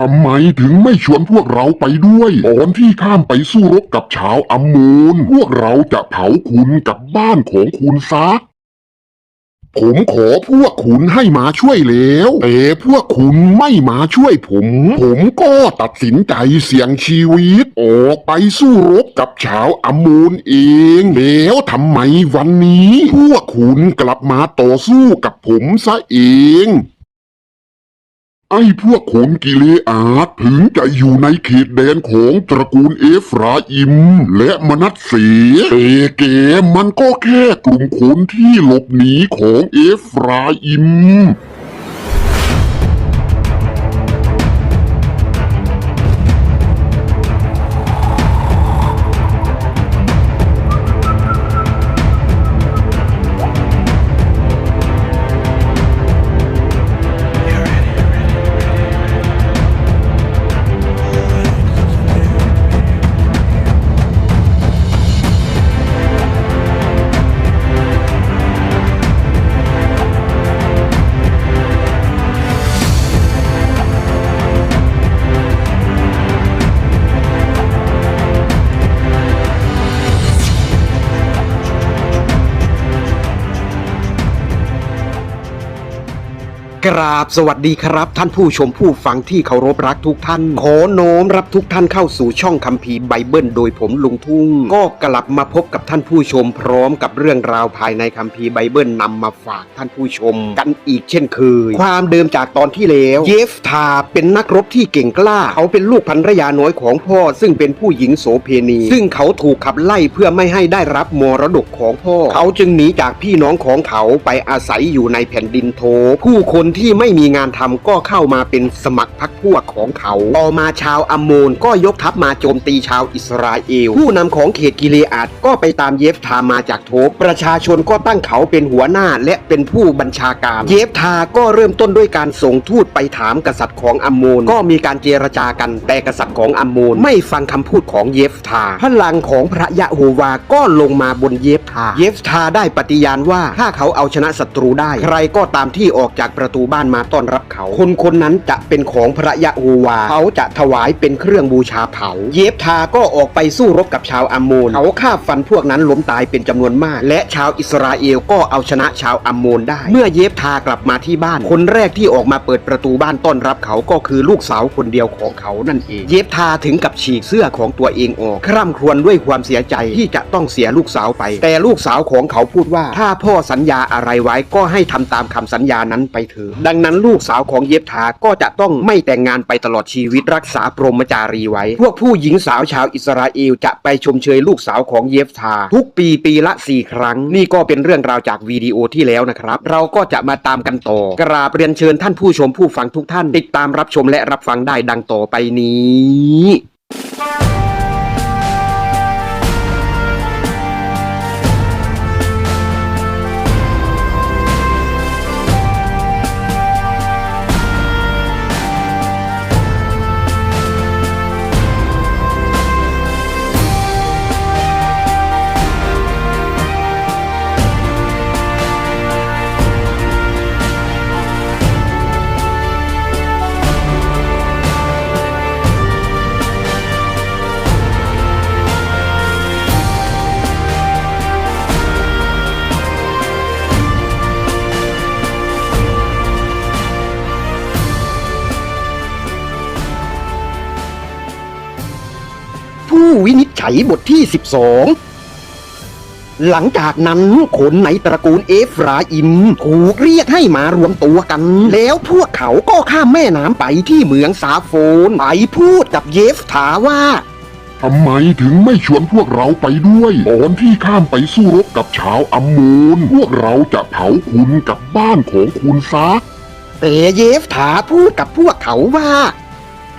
ทำไมถึงไม่ชวนพวกเราไปด้วย ตอนที่ข้ามไปสู้รบกับชาวอัมมูนพวกเราจะเผาคุณกับบ้านของคุณซะผมขอพวกคุณให้มาช่วยแล้วแต่พวกคุณไม่มาช่วยผม ผมก็ตัดสินใจเสี่ยงชีวิต ออกไปสู้รบกับชาวอัมมูนเอง แล้วทำไมวันนี้ พวกคุณกลับมาต่อสู้กับผมซะเอง ไอ้พวกขนกิเลอาดถึงจะอยู่ในเขตแดนของตระกูลเอฟราอิม และมนัสเสแต่แกมันก็แค่กลุ่มคนที่หลบหนีของเอฟราอิม กราบสวัสดีครับ ท่านผู้ชมผู้ฟังที่เคารพรักทุกท่าน ขอโน้มรับทุกท่านเข้าสู่ช่องคัมภีร์ไบเบิลโดยผมลุงทุ่ง ก็กลับมาพบกับท่านผู้ชมพร้อมกับเรื่องราวภายในคัมภีร์ไบเบิลนำมาฝากท่านผู้ชม กันอีกเช่นเคยความเดิมจากตอนที่แล้วเยฟทาเป็นนักรบที่เก่งกล้า เขาเป็นลูกภรรยาน้อยของพ่อ ซึ่งเป็นผู้หญิงโสเพณี ซึ่งเขาถูกขับไล่เพื่อไม่ให้ได้รับมรดกของพ่อ เขาจึงหนีจากพี่น้องของเขาไปอาศัยอยู่ในแผ่นดินโทผู้คนที่ไม่มีงานทำก็เข้ามาเป็นสมัครพรรคพวกของเขา ต่อมาชาวอัมโมนก็ยกทัพมาโจมตีชาวอิสราเอล ผู้นำของเขตกิเลอาดก็ไปตามเยฟทามาจากโทบประชาชนก็ตั้งเขาเป็นหัวหน้าและเป็นผู้บัญชาการ เยฟทาก็เริ่มต้นด้วยการส่งทูตไปถามกษัตริย์ของอัมโมนก็มีการเจรจากันแต่กษัตริย์ของอัมโมนไม่ฟังคำพูดของเยฟทา พลังของพระยะโฮวาก็ลงมาบนเยฟทา เยฟทาได้ปฏิญาณว่าถ้าเขาเอาชนะศัตรูได้ ใครก็ตามที่ออกจากประตูบ้านมาต้อนรับเขา คนคนนั้นจะเป็นของพระยะโฮวา เขาจะถวายเป็นเครื่องบูชาเผา เยฟทาก็ออกไปสู้รบกับชาวอัมโมน เขาฆ่าฟันพวกนั้นล้มตายเป็นจำนวนมาก และชาวอิสราเอลก็เอาชนะชาวอัมโมนได้ เมื่อเยฟทากลับมาที่บ้าน คนแรกที่ออกมาเปิดประตูบ้านต้อนรับเขาก็คือลูกสาวคนเดียวของเขานั่นเอง เยฟทาถึงกับฉีกเสื้อของตัวเองออก คร่ำครวญด้วยความเสียใจที่จะต้องเสียลูกสาวไป แต่ลูกสาวของเขาพูดว่า ถ้าพ่อสัญญาอะไรไว้ก็ให้ทำตามคำสัญญานั้นไปเถอะดังนั้นลูกสาวของเยฟทาก็จะต้องไม่แต่งงานไปตลอดชีวิตรักษาพรหมจารีไว้ พวกผู้หญิงสาวชาวอิสราเอลจะไปชมเชยลูกสาวของเยฟทา ทุกปีปีละ 4 ครั้ง นี่ก็เป็นเรื่องราวจากวิดีโอที่แล้วนะครับ เราก็จะมาตามกันต่อ กราบเรียนเชิญท่านผู้ชมผู้ฟังทุกท่าน ติดตามรับชมและรับฟังได้ดังต่อไปนี้ ผู้วินิจฉัยบทที่ 12 หลังจากนั้นคนในตระกูลเอฟราอิมถูกเรียกให้มารวมตัวกัน แล้วพวกเขาก็ข้ามแม่น้ำไปที่เมืองซาโฟน ไปพูดกับเยฟถาว่าทำไมถึงไม่ชวนพวกเราไปด้วยตอนที่ข้ามไปสู้รบกับชาวอัมมูนพวกเราจะเผาคุณกับบ้านของคุณซะแต่เยฟถาพูดกับพวกเขาว่า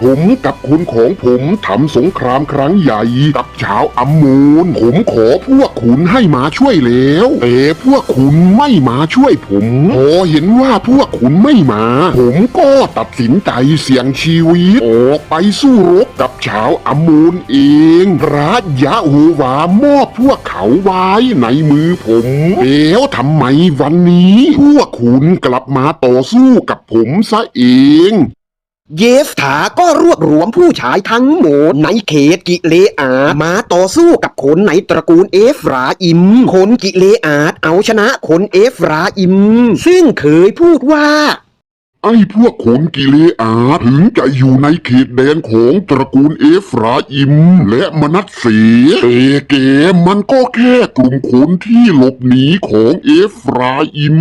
ผมกับคนของผมทำสงครามครั้งใหญ่กับชาวอัมมูนผมขอพวกคุณให้มาช่วยแล้วแต่พวกคุณไม่มาช่วยผมพอเห็นว่าพวกคุณไม่มา ผมก็ตัดสินใจเสี่ยงชีวิต ออกไปสู้รบกับชาวอัมมูนเองพระยะโฮวามอบพวกเขาไว้ในมือผมแล้วทำไมวันนี้ พวกคุณกลับมาต่อสู้กับผมซะเอง เยฟถาก็รวบรวมผู้ชายทั้งหมดในเขตกิเลอาดมาต่อสู้กับคนในตระกูลเอฟราอิม คนกิเลอาดเอาชนะคนเอฟราอิม ซึ่งเคยพูดว่า ไอ้พวกขนกิเลอาถึงจะอยู่ในเขตแดนของตระกูลเอฟราอิม และมนัสเสแต่แกมันก็แค่กลุ่มคนที่หลบหนีของเอฟราอิม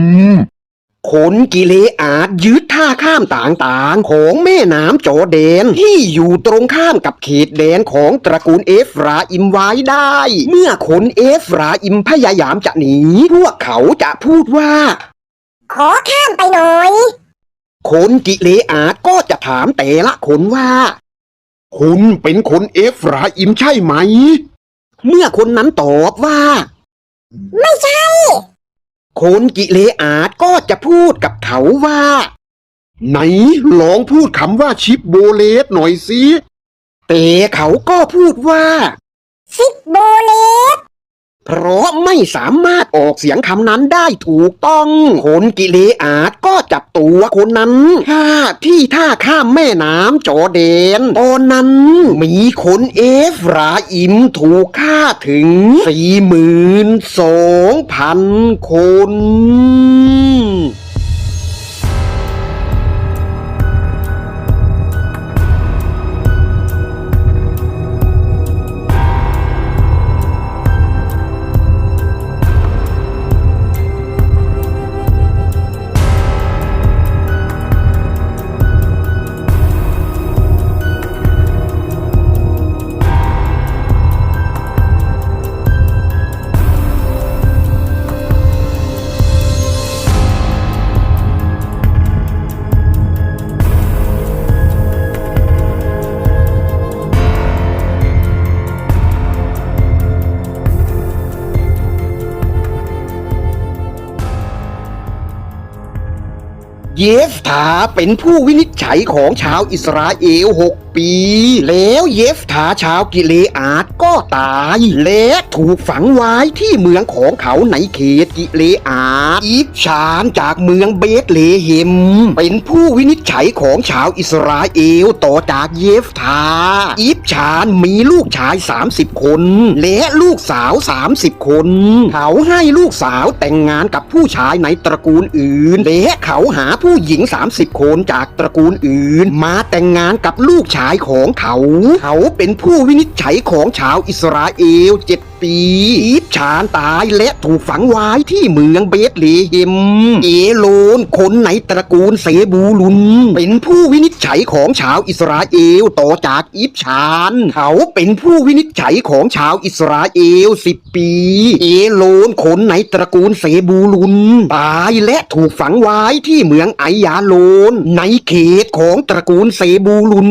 คนกิเลอาจยึด ท่าข้ามต่างๆ ของแม่น้ำโจอร์แดน ที่อยู่ตรงข้ามกับเขตแดนของตระกูลเอฟราอิมไว้ได้ เมื่อคนเอฟราอิมพยายามจะหนี พวกเขาจะพูดว่า ขอข้ามไปหน่อย คนกิเลอาจก็จะถามแต่ละคนว่า คุณเป็นคนเอฟราอิมใช่ไหม เมื่อคนนั้นตอบว่า ไม่ใช่คนกิเลอาจก็จะพูดกับเขาว่า ไหนลองพูดคำว่าชิปโบเลสหน่อยสิแต่เขาก็พูดว่าซิปโบเลสเพราะไม่สามารถออกเสียงคำนั้นได้ถูกต้องคนกิเลอาจก็จับตัวคนนั้นท่าที่ท่าข้ามแม่น้ำจอร์แดน ตอนนั้นมีคนเอฟราอิมถูกฆ่าถึงสี่หมื่นสองพันคน เยฟถาเป็นผู้วินิจฉัยของชาวอิสราเอลหกปี แล้วเยฟถาชาวกิเลอาดก็ตาย และถูกฝังไว้ที่เมืองของเขาในเขตกิเลอาดอี ชานจากเมืองเบธเลเฮมเป็นผู้วินิจฉัยของชาวอิสราเอลต่อจากเยฟถาอีฟชานมีลูกชาย 30 คน และลูกสาว 30 คน เขาให้ลูกสาวแต่งงานกับผู้ชายในตระกูลอื่น และเขาหาผู้หญิง 30 คนจากตระกูลอื่น มาแต่งงานกับลูกชายของเขา เขาเป็นผู้วินิจฉัยของชาวอิสราเอลเจ็ดปีอีฟชานตายและถูกฝังไว้ที่เมืองเบธเลเฮมเอโลนคนในตระกูลเซบูลุน เป็นผู้วินิจฉัยของชาวอิสราเอลต่อจากอีฟชาน เขาเป็นผู้วินิจฉัยของชาวอิสราเอลสิบปี เอโลนคนในตระกูลเซบูลุนตายและถูกฝังไว้ที่เมืองไอยาโลน ในเขตของตระกูลเซบูลุน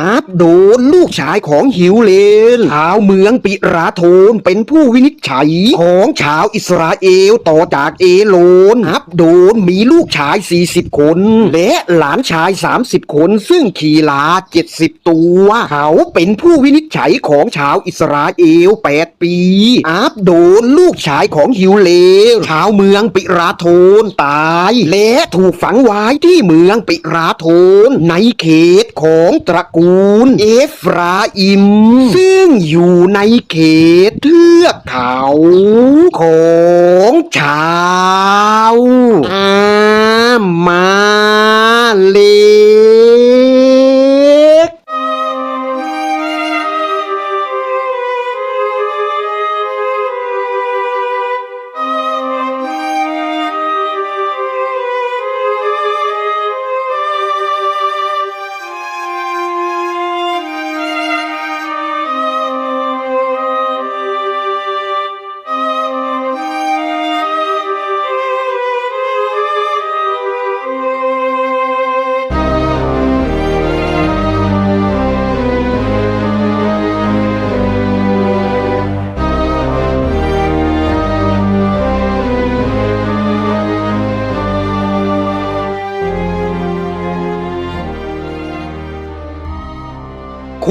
อาบโดนลูกชายของฮิวเลนชาวเมืองปิราโทนเป็นผู้วินิจฉัย ของชาวอิสราเอลต่อจากเอโลนอับโดนมีลูกชาย 40 คน และหลานชาย 30 คน ซึ่งขี่ลา 70 ตัว เขาเป็นผู้วินิจฉัยของชาวอิสราเอล 8 ปีอับโดนลูกชายของฮิวเลชาวเมืองปิราโทนตาย และถูกฝังไว้ที่เมืองปิราโทน ในเขตของตระกูลเอฟราอิม ซึ่งอยู่ในเขตทือกเขาของชาวอามาเล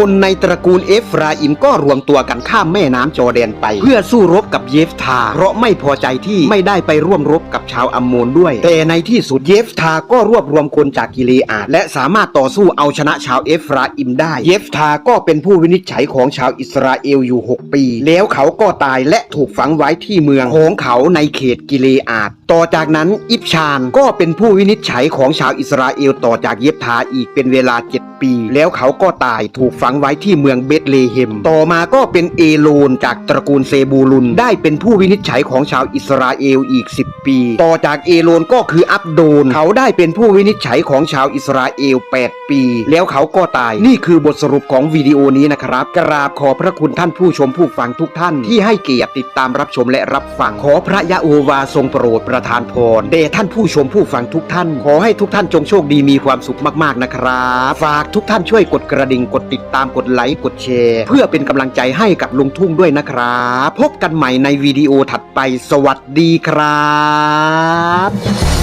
คนในตระกูลเอฟราอิมก็รวมตัวกันข้ามแม่น้ำจอแดนไป เพื่อสู้รบกับเยฟทา เพราะไม่พอใจที่ไม่ได้ไปร่วมรบกับชาวอัมโมนด้วย แต่ในที่สุดเยฟทาก็รวบรวมคนจากกิเลอาดและสามารถต่อสู้เอาชนะชาวเอฟราอิมได้ เยฟทาก็เป็นผู้วินิจฉัยของชาวอิสราเอลอยู่ 6 ปี แล้วเขาก็ตายและถูกฝังไว้ที่เมืองของเขาในเขตกิเลอาดต่อจากนั้นอิบชานก็เป็นผู้วินิจฉัยของชาวอิสราเอลต่อจากเยฟทาอีกเป็นเวลา 7 ปี แล้วเขาก็ตายถูกฝังไว้ที่เมืองเบธเลเฮม ต่อมาก็เป็นเอโลนจากตระกูลเซบูลุน ได้เป็นผู้วินิจฉัยของชาวอิสราเอลอีก 10 ปี ต่อจากเอโลนก็คืออับโดน เขาได้เป็นผู้วินิจฉัยของชาวอิสราเอล 8 ปี แล้วเขาก็ตาย นี่คือบทสรุปของวิดีโอนี้นะครับ กราบขอพระคุณท่านผู้ชมผู้ฟังทุกท่าน ที่ให้เกียรติติดตามรับชมและรับฟัง ขอพระยะโอวาทรงโปรดประทานพรแด่ท่านผู้ชมผู้ฟังทุกท่าน ขอให้ทุกท่านจงโชคดีมีความสุขมากๆนะครับ ฝากทุกท่านช่วยกดกระดิ่งกดติดตามกดไลค์กดแชร์ เพื่อเป็นกำลังใจให้กับลุงทุ่งด้วยนะครับ พบกันใหม่ในวิดีโอถัดไปสวัสดีครับ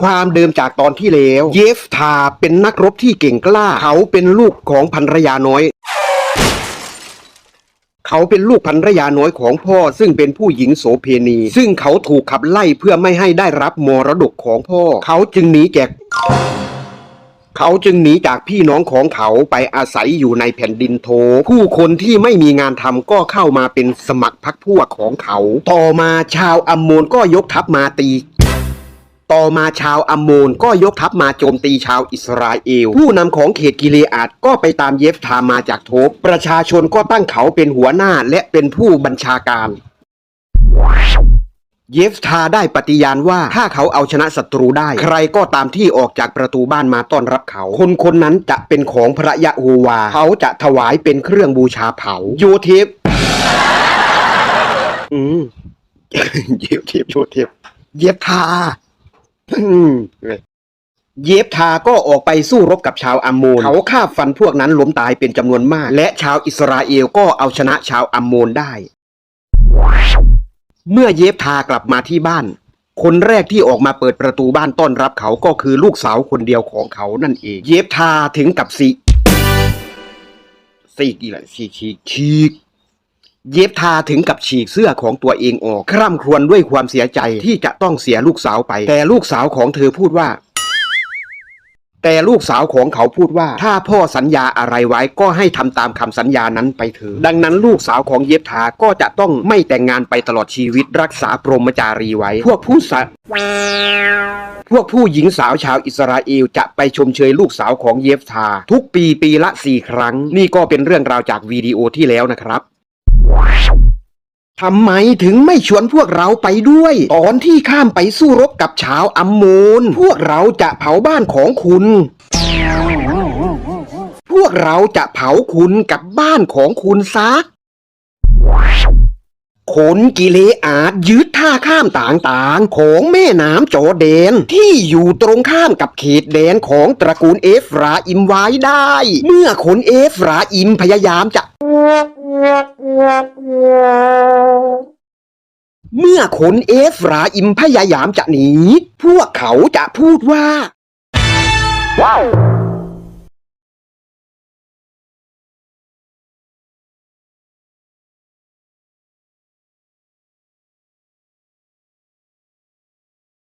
ความเดิมจากตอนที่แล้ว เยฟทาเป็นนักรบที่เก่งกล้า เขาเป็นลูกของภรรยาน้อย เขาเป็นลูกภรรยาน้อยของพ่อ ซึ่งเป็นผู้หญิงโสเพณี ซึ่งเขาถูกขับไล่เพื่อไม่ให้ได้รับมรดกของพ่อ เขาจึงหนีแจกเขาจึงหนีจากพี่น้องของเขาไปอาศัยอยู่ในแผ่นดินโทผู้คนที่ไม่มีงานทำก็เข้ามาเป็นสมัครพรรคพวกของเขา ต่อมาชาวอัมโมนก็ยกทัพมาตี ต่อมาชาวอัมโมนก็ยกทัพมาโจมตีชาวอิสราเอล ผู้นำของเขตกิเลอาดก็ไปตามเยฟทามาจากโทบประชาชนก็ตั้งเขาเป็นหัวหน้าและเป็นผู้บัญชาการ เยฟทาได้ปฏิญาณว่าถ้าเขาเอาชนะศัตรูได้ ใครก็ตามที่ออกจากประตูบ้านมาต้อนรับเขา คนคนนั้นจะเป็นของพระยะโฮวา เขาจะถวายเป็นเครื่องบูชาเผาโยเทปอืมเยฟเทปโยเทปเยฟทา เยฟทาก็ออกไปสู้รบกับชาวอัมโมน เขาฆ่าฟันพวกนั้นล้มตายเป็นจำนวนมาก และชาวอิสราเอลก็เอาชนะชาวอัมโมนได้ เมื่อเยฟทากลับมาที่บ้าน คนแรกที่ออกมาเปิดประตูบ้านต้อนรับเขาก็คือลูกสาวคนเดียวของเขานั่นเอง เยฟทาถึงกับสีสีกี่ละสีฉีกฉีก เย็บทาถึงกับฉีกเสื้อของตัวเองออก คร่ำครวญด้วยความเสียใจที่จะต้องเสียลูกสาวไป แต่ลูกสาวของเธอพูดว่า แต่ลูกสาวของเขาพูดว่า ถ้าพ่อสัญญาอะไรไว้ก็ให้ทำตามคำสัญญานั้นไปเถอะดังนั้นลูกสาวของเย็บทาก็จะต้องไม่แต่งงานไปตลอดชีวิตรักษาพรหมจารีไว้ พวกผู้สะพวกผู้หญิงสาวชาวอิสราเอลจะไปชมเชยลูกสาวของเยฟทา ทุกปีปีละสี่ครั้ง นี่ก็เป็นเรื่องราวจากวิดีโอที่แล้วนะครับ ทำไมถึงไม่ชวนพวกเราไปด้วย ตอนที่ข้ามไปสู้รบกับชาวอัมโมนพวกเราจะเผาบ้านของคุณ พวกเราจะเผาคุณกับบ้านของคุณซะขนกิเลอาจยึดท่าข้ามต่างๆ ของแม่น้ำโจอแดน ที่อยู่ตรงข้ามกับเขตแดนของตระกูลเอฟราอิมไว้ได้ เมื่อขนเอฟราอิมพยายามจะ เมื่อขนเอฟราอิมพยายามจะหนี พวกเขาจะพูดว่า ว้าว